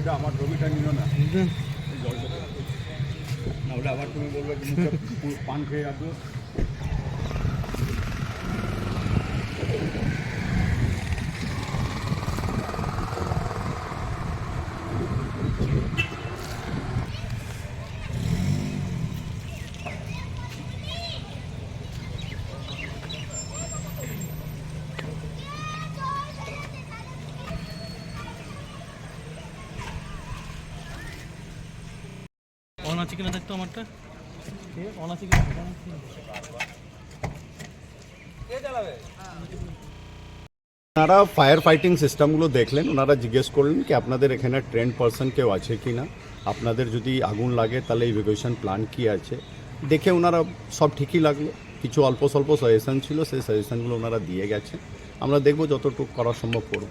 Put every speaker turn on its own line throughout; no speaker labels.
ওটা আমার রবিটা নিল না। এই জলটা না আবার তুমি বলবে পান খেয়ে রাখব
অন আছে কিনা দেখতো আমারটা? অন আছে কিনা
ওনারা ফায়ার ফাইটিং সিস্টেমগুলো দেখলেন ওনারা জিজ্ঞেস করলেন কি আপনাদের এখানে ট্রেন্ড পারসন কেউ আছে কি না আপনাদের যদি আগুন লাগে তাহলে ইভ্যাকুয়েশন প্ল্যান কি আছে? দেখে ওনারা সব ঠিকই লাগল। কিছু অল্প স্বল্প সাজেশন ছিল সেই সাজেশনগুলো ওনারা দিয়ে গেছে। আমরা দেখব যতটুকু করা সম্ভব করব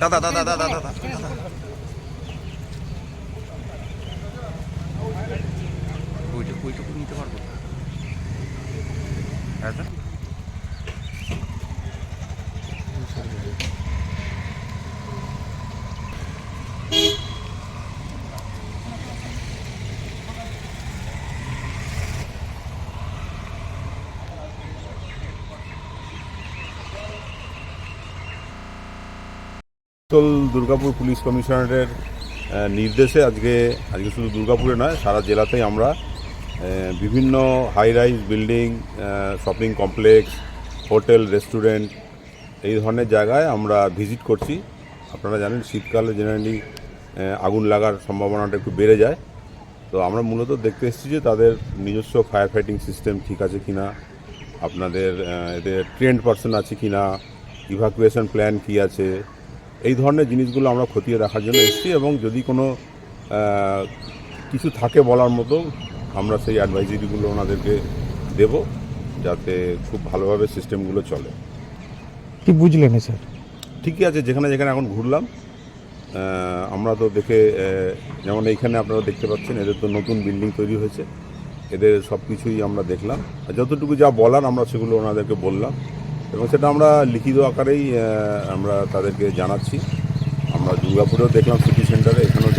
দাদা দাদা দাদা দাদা দাদা। ওইটুকু ওইটুকু নিতে পারব। হ্যাঁ স্যার
উত্তল দুর্গাপুর পুলিশ কমিশনারের নির্দেশে আজকে আজকে শুধু দুর্গাপুরে নয়, সারা জেলাতেই আমরা বিভিন্ন high rise building shopping complex hotel restaurant এই ধরনের জায়গায় আমরা ভিজিট করছি। আপনারা জানেন শীতকালে জেনারেলি আগুন লাগার সম্ভাবনাটা একটু বেড়ে যায়। তো আমরা মূলত দেখতে এসেছি যে তাদের নিজস্ব ফায়ার ফাইটিং সিস্টেম ঠিক আছে কি না আপনাদের এদের ট্রেন্ড পার্সন আছে কি না ইভাকুয়েশন প্ল্যান কি আছে এই ধরনের জিনিসগুলো আমরা খতিয়ে দেখার জন্য এসেছি এবং যদি কোনো কিছু থাকে বলার মতো আমরা সেই অ্যাডভাইজারিগুলো ওনাদেরকে দেব যাতে খুব ভালোভাবে সিস্টেমগুলো চলে।
কি বুঝলেন স্যার?
ঠিকই আছে যেখানে যেখানে এখন ঘুরলাম আমরা তো দেখে যেমন এইখানে আপনারা দেখতে পাচ্ছেন এদের তো নতুন বিল্ডিং তৈরি হয়েছে। এদের সব কিছুই আমরা দেখলাম। আর যতটুকু যা বলার আমরা সেগুলো ওনাদেরকে বললাম। এবং সেটা আমরা লিখিত আকারেই আমরা তাদেরকে জানাচ্ছি। আমরা দুর্গাপুরেও দেখলাম সিটি সেন্টারে এখানেও